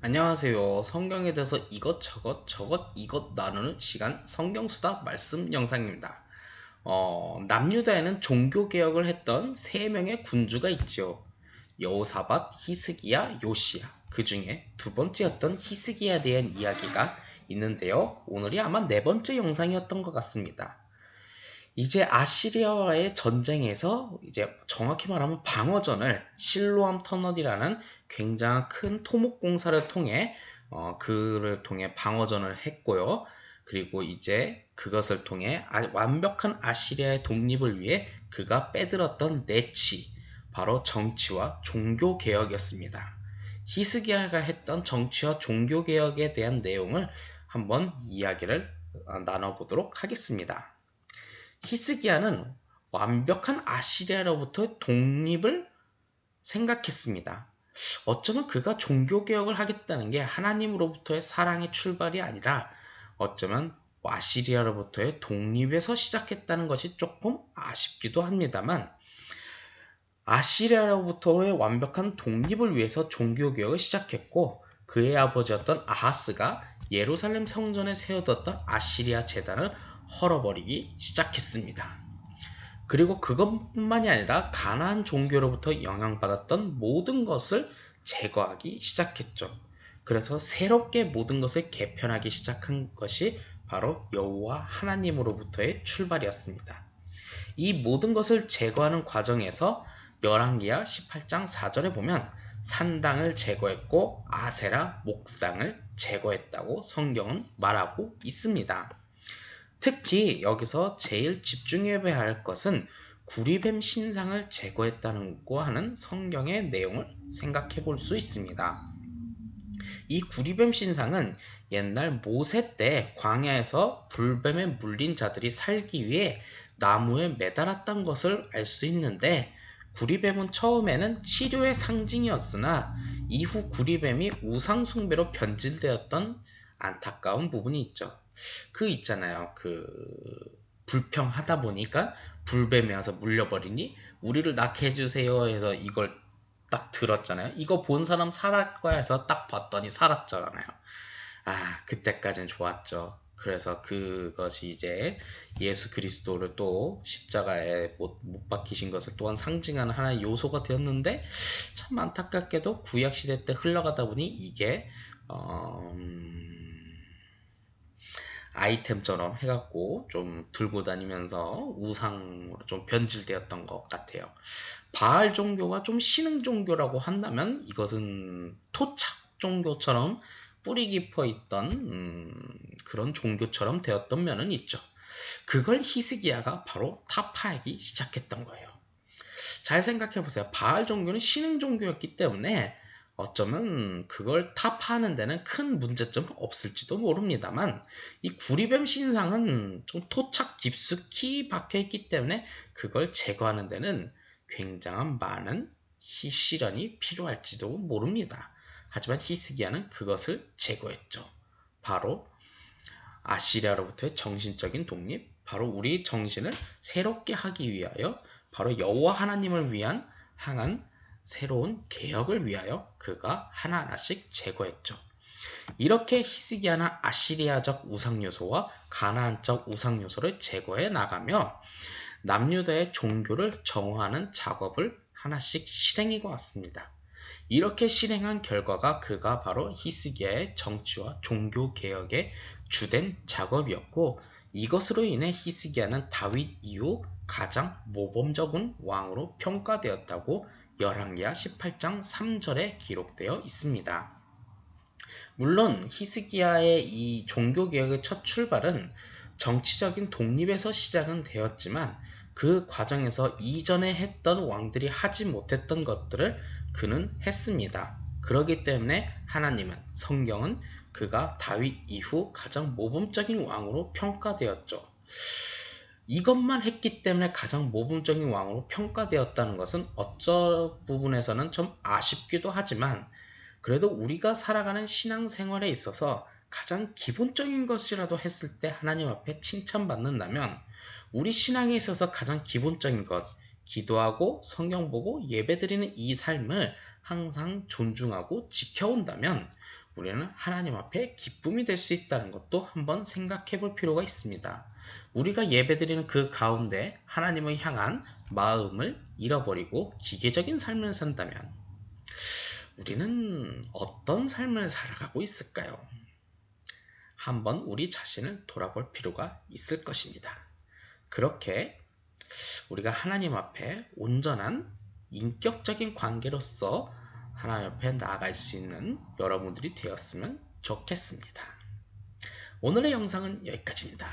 안녕하세요. 성경에 대해서 이것저것 저것 이것 나누는 시간 성경수다 말씀 영상입니다. 어, 남유다에는 종교 개혁을 했던 세 명의 군주가 있죠. 여호사밧, 히스기야, 요시야. 그 중에 두 번째였던 히스기야에 대한 이야기가 있는데요. 오늘이 아마 네 번째 영상이었던 것 같습니다. 이제 아시리아와의 전쟁에서 이제 정확히 말하면 방어전을 실로암 터널이라는 굉장히 큰 토목 공사를 통해 어, 그를 통해 방어전을 했고요. 그리고 이제 그것을 통해 아, 완벽한 아시리아의 독립을 위해 그가 빼들었던 내치 바로 정치와 종교 개혁이었습니다. 히스기야가 했던 정치와 종교 개혁에 대한 내용을 한번 이야기를 어, 나눠보도록 하겠습니다. 히스기야는 완벽한 아시리아로부터 독립을 생각했습니다. 어쩌면 그가 종교개혁을 하겠다는 게 하나님으로부터의 사랑의 출발이 아니라 어쩌면 아시리아로부터의 독립에서 시작했다는 것이 조금 아쉽기도 합니다만 아시리아로부터의 완벽한 독립을 위해서 종교개혁을 시작했고 그의 아버지였던 아하스가 예루살렘 성전에 세워뒀던 아시리아 재단을 헐어버리기 시작했습니다. 그리고 그것뿐만이 아니라 가나안 종교로부터 영향받았던 모든 것을 제거하기 시작했죠. 그래서 새롭게 모든 것을 개편하기 시작한 것이 바로 여호와 하나님으로부터의 출발이었습니다. 이 모든 것을 제거하는 과정에서 열왕기야 18장 4절에 보면 산당을 제거했고 아세라 목상을 제거했다고 성경은 말하고 있습니다. 특히 여기서 제일 집중해야 할 것은 구리뱀 신상을 제거했다는거 하는 성경의 내용을 생각해 볼 수 있습니다. 이 구리뱀 신상은 옛날 모세 때 광야에서 불뱀에 물린 자들이 살기 위해 나무에 매달았던 것을 알 수 있는데 구리뱀은 처음에는 치료의 상징이었으나 이후 구리뱀이 우상숭배로 변질되었던 안타까운 부분이 있죠. 그 있잖아요. 그 불평하다 보니까 불뱀이 와서 물려버리니 우리를 낳게 해주세요 해서 이걸 딱 들었잖아요. 이거 본 사람 살할 거야 해서 딱 봤더니 살았잖아요. 아, 그때까지는 좋았죠. 그래서 그것이 이제 예수 그리스도를 또 십자가에 못, 못 박히신 것을 또한 상징하는 하나의 요소가 되었는데 참 안타깝게도 구약 시대 때 흘러가다 보니 이게 어, 음, 아이템처럼 해갖고 좀 들고 다니면서 우상으로 좀 변질되었던 것 같아요. 바알 종교가 좀 신흥 종교라고 한다면 이것은 토착 종교처럼 뿌리 깊어 있던 음, 그런 종교처럼 되었던 면은 있죠. 그걸 히스기야가 바로 타파하기 시작했던 거예요. 잘 생각해 보세요. 바알 종교는 신흥 종교였기 때문에 어쩌면 그걸 타파하는 데는 큰 문제점 없을지도 모릅니다만 이 구리뱀 신상은 좀 토착 깊숙이 박혀 있기 때문에 그걸 제거하는 데는 굉장한 많은 시련이 필요할지도 모릅니다. 하지만 히스기야는 그것을 제거했죠. 바로 아시리아로부터의 정신적인 독립, 바로 우리 정신을 새롭게 하기 위하여 바로 여호와 하나님을 위한 향한 새로운 개혁을 위하여 그가 하나하나씩 제거했죠. 이렇게 히스기야는 아시리아적 우상 요소와 가나안적 우상 요소를 제거해 나가며 남유다의 종교를 정화하는 작업을 하나씩 실행해 왔습니다. 이렇게 실행한 결과가 그가 바로 히스기야의 정치와 종교 개혁의 주된 작업이었고 이것으로 인해 히스기야는 다윗 이후 가장 모범적인 왕으로 평가되었다고 열왕기하 18장 3절에 기록되어 있습니다. 물론 히스기야의 이 종교개혁의 첫 출발은 정치적인 독립에서 시작은 되었지만 그 과정에서 이전에 했던 왕들이 하지 못했던 것들을 그는 했습니다. 그러기 때문에 하나님은 성경은 그가 다윗 이후 가장 모범적인 왕으로 평가되었죠. 이것만 했기 때문에 가장 모범적인 왕으로 평가되었다는 것은 어쩌 부분에서는 좀 아쉽기도 하지만 그래도 우리가 살아가는 신앙생활에 있어서 가장 기본적인 것이라도 했을 때 하나님 앞에 칭찬받는다면 우리 신앙에 있어서 가장 기본적인 것, 기도하고 성경 보고 예배드리는 이 삶을 항상 존중하고 지켜온다면 우리는 하나님 앞에 기쁨이 될 수 있다는 것도 한번 생각해 볼 필요가 있습니다. 우리가 예배드리는 그 가운데 하나님을 향한 마음을 잃어버리고 기계적인 삶을 산다면 우리는 어떤 삶을 살아가고 있을까요? 한번 우리 자신을 돌아볼 필요가 있을 것입니다. 그렇게 우리가 하나님 앞에 온전한 인격적인 관계로서 하나님 앞에 나아갈 수 있는 여러분들이 되었으면 좋겠습니다. 오늘의 영상은 여기까지입니다.